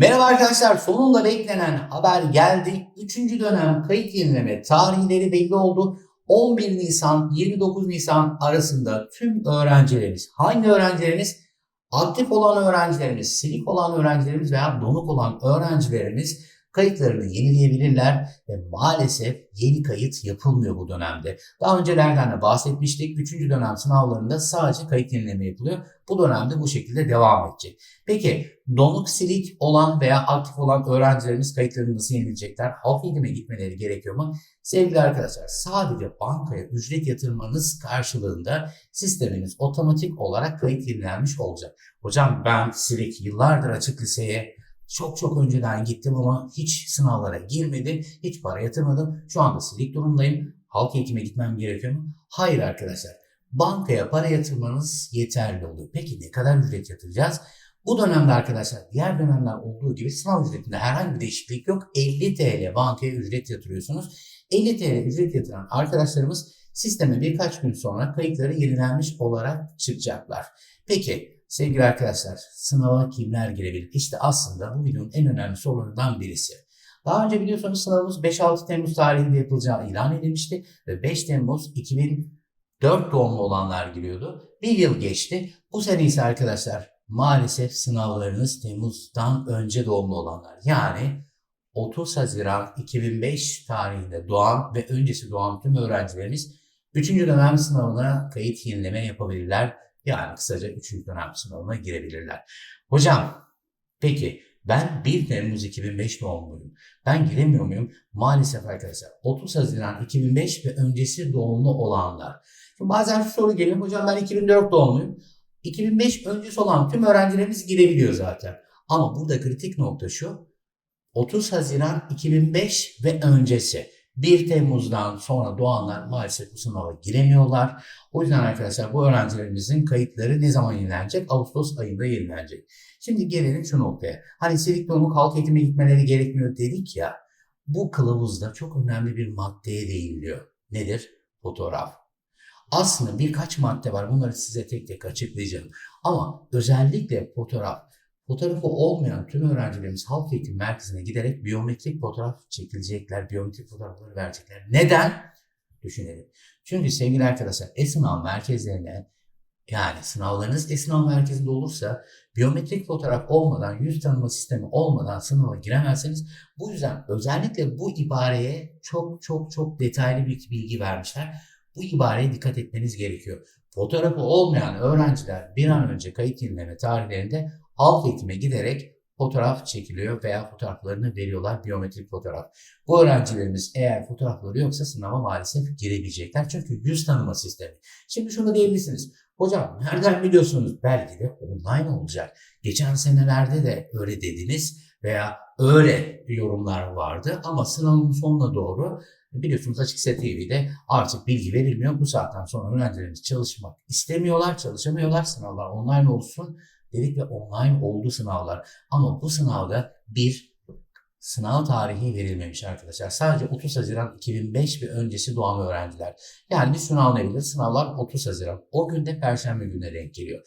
Merhaba arkadaşlar, sonunda beklenen haber geldi. Üçüncü dönem kayıt yenileme tarihleri belli oldu. 11 Nisan 29 Nisan arasında tüm öğrencilerimiz, hangi öğrencilerimiz? Aktif olan öğrencilerimiz, silik olan öğrencilerimiz veya donuk olan öğrencilerimiz kayıtlarını yenileyebilirler ve maalesef yeni kayıt yapılmıyor bu dönemde. Daha öncelerden de bahsetmiştik. Üçüncü dönem sınavlarında sadece kayıt yenileme yapılıyor. Bu dönemde bu şekilde devam edecek. Peki donuk silik olan veya aktif olan öğrencilerimiz kayıtlarını nasıl yenileyecekler? Halk eğitime gitmeleri gerekiyor mu? Sevgili arkadaşlar sadece bankaya ücret yatırmanız karşılığında sisteminiz otomatik olarak kayıt yenilenmiş olacak. Hocam ben silik yıllardır açık liseye çok çok önceden gittim ama hiç sınavlara girmedim, hiç para yatırmadım. Şu anda silik durumdayım. Halk eğitime gitmem gerekiyor mu? Hayır arkadaşlar. Bankaya para yatırmanız yeterli oluyor. Peki ne kadar ücret yatıracağız? Bu dönemde arkadaşlar diğer dönemler olduğu gibi sınav ücretinde herhangi bir değişiklik yok. 50 TL bankaya ücret yatırıyorsunuz. 50 TL ücret yatıran arkadaşlarımız sisteme birkaç gün sonra kayıtları yenilenmiş olarak çıkacaklar. Peki sevgili arkadaşlar sınava kimler girebilir? İşte aslında bu videonun en önemli sorularından birisi. Daha önce biliyorsunuz sınavımız 5-6 Temmuz tarihinde yapılacağı ilan edilmişti ve 5 Temmuz 2004 doğumlu olanlar giriyordu. Bir yıl geçti. Bu sene ise arkadaşlar maalesef sınavlarınız Temmuz'dan önce doğumlu olanlar. Yani 30 Haziran 2005 tarihinde doğan ve öncesi doğan tüm öğrencilerimiz 3. dönem sınavına kayıt yenileme yapabilirler. Yani kısaca 3. dönem sınavına girebilirler. Hocam peki ben 1 Temmuz 2005 doğumluyum. Ben giremiyor muyum? Maalesef arkadaşlar 30 Haziran 2005 ve öncesi doğumlu olanlar. Şimdi bazen şu soru geliyor. Hocam ben 2004 doğumluyum. 2005 öncesi olan tüm öğrencilerimiz girebiliyor zaten. Ama burada kritik nokta şu. 30 Haziran 2005 ve öncesi. 1 Temmuz'dan sonra doğanlar maalesef bu sınava giremiyorlar. O yüzden arkadaşlar bu öğrencilerimizin kayıtları ne zaman yenilenecek? Ağustos ayında yenilenecek. Şimdi gelelim şu noktaya. Hani silik donuk halk eğitime gitmeleri gerekmiyor dedik ya. Bu kılavuzda çok önemli bir maddeye değiniliyor. Nedir? Fotoğraf. Aslında birkaç madde var. Bunları size tek tek açıklayacağım. Ama özellikle fotoğraf. Fotoğrafı olmayan tüm öğrencilerimiz halk eğitim merkezine giderek biyometrik fotoğraf çekilecekler, biyometrik fotoğrafları verecekler. Neden? Düşünelim. Çünkü sevgili arkadaşlar e-sınav merkezlerine yani sınavlarınız e-sınav merkezinde olursa biyometrik fotoğraf olmadan, yüz tanıma sistemi olmadan sınava giremezseniz bu yüzden özellikle bu ibareye çok çok çok detaylı bir bilgi vermişler. Bu ibareye dikkat etmeniz gerekiyor. Fotoğrafı olmayan öğrenciler bir an önce kayıt yenileme tarihlerinde halk eğitime giderek fotoğraf çekiliyor veya fotoğraflarını veriyorlar biyometrik fotoğraf. Bu öğrencilerimiz eğer fotoğrafları yoksa sınava maalesef girebilecekler. Çünkü yüz tanıma sistemi. Şimdi şunu diyebilirsiniz. Hocam nereden biliyorsunuz? Belki de online olacak. Geçen senelerde de öyle dediniz veya öyle yorumlar vardı ama sınavın sonuna doğru biliyorsunuz Açıkse TV'de artık bilgi verilmiyor. Bu saatten sonra öğrencilerimiz çalışmak istemiyorlar, çalışamıyorlar. Sınavlar online olsun dedik ve online oldu sınavlar. Ama bu sınavda bir sınav tarihi verilmemiş arkadaşlar. Sadece 30 Haziran 2005 ve öncesi doğan öğrenciler. Yani bir sınav ne bilir? Sınavlar 30 Haziran. O günde Perşembe gününe denk geliyor.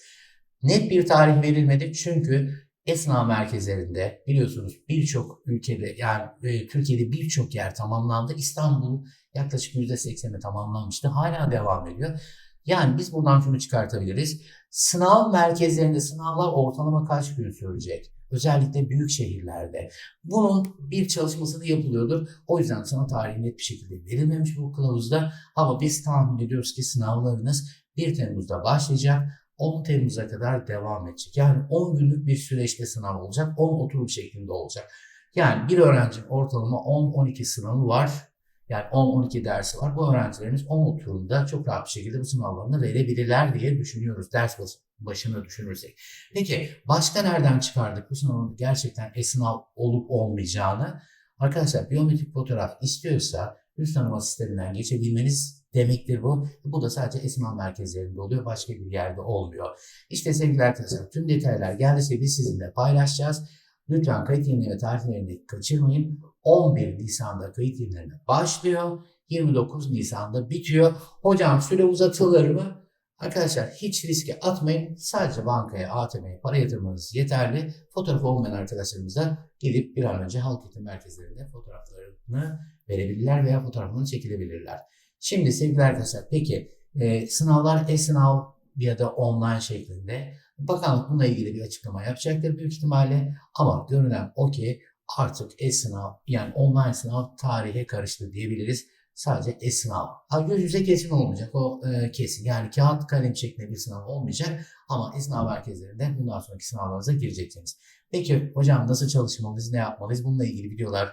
Net bir tarih verilmedi çünkü e-sınav merkezlerinde biliyorsunuz birçok ülkede yani e, Türkiye'de birçok yer tamamlandı. İstanbul yaklaşık %80'i tamamlanmıştı. Hala devam ediyor. Yani biz buradan şunu çıkartabiliriz. Sınav merkezlerinde sınavlar ortalama kaç gün sürecek? Özellikle büyük şehirlerde. Bunun bir çalışması da yapılıyordur. O yüzden sınav tarihi net bir şekilde verilmemiş bu kılavuzda. Ama biz tahmin ediyoruz ki sınavlarınız 1 Temmuz'da başlayacak. 10 Temmuz'a kadar devam edecek. Yani 10 günlük bir süreçte sınav olacak. 10 oturum şeklinde olacak. Yani bir öğrencinin ortalama 10-12 sınavı var. Yani 10-12 dersi var. Bu öğrencilerimiz 10 oturumda çok rahat bir şekilde bu sınavlarını verebilirler diye düşünüyoruz. Ders başına düşünürsek. Peki başka nereden çıkardık bu sınavın gerçekten e-sınav olup olmayacağını? Arkadaşlar biyometrik fotoğraf istiyorsa yüz tanıma sisteminden geçebilmeniz demektir bu. Bu da sadece e-sınav merkezlerinde oluyor. Başka bir yerde olmuyor. İşte sevgili arkadaşlar tüm detaylar geldiyse biz sizinle paylaşacağız. Lütfen kayıt yenileme tarihlerini kaçırmayın. 11 Nisan'da kayıt yenileme başlıyor. 29 Nisan'da bitiyor. Hocam süre uzatılır mı? Arkadaşlar hiç riske atmayın. Sadece bankaya, ATM'ye para yatırmanız yeterli. Fotoğraf olmayan arkadaşlarımız da gelip bir an önce halk eğitim merkezlerinde fotoğraflarını verebilirler veya fotoğraflarını çekilebilirler. Şimdi sevgili arkadaşlar peki e, sınavlar e-sınav ya da online şeklinde bakanlık bununla ilgili bir açıklama yapacaktır büyük ihtimalle ama görünen o ki artık e-sınav yani online sınav tarihe karıştı diyebiliriz. Sadece e-sınav. Ha, yüz yüze kesin olmayacak o e, kesin. Yani kağıt kalem şeklinde bir sınav olmayacak ama e-sınav merkezlerinde bundan sonraki sınavlarınıza gireceksiniz. Peki hocam nasıl çalışmalıyız, ne yapmalıyız? Bununla ilgili videolar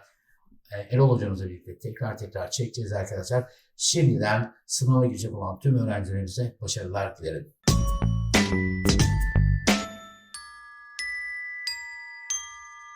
e, Erol hocamızla birlikte tekrar tekrar çekeceğiz arkadaşlar. Şimdiden sınava girecek olan tüm öğrencilerimize başarılar dilerim.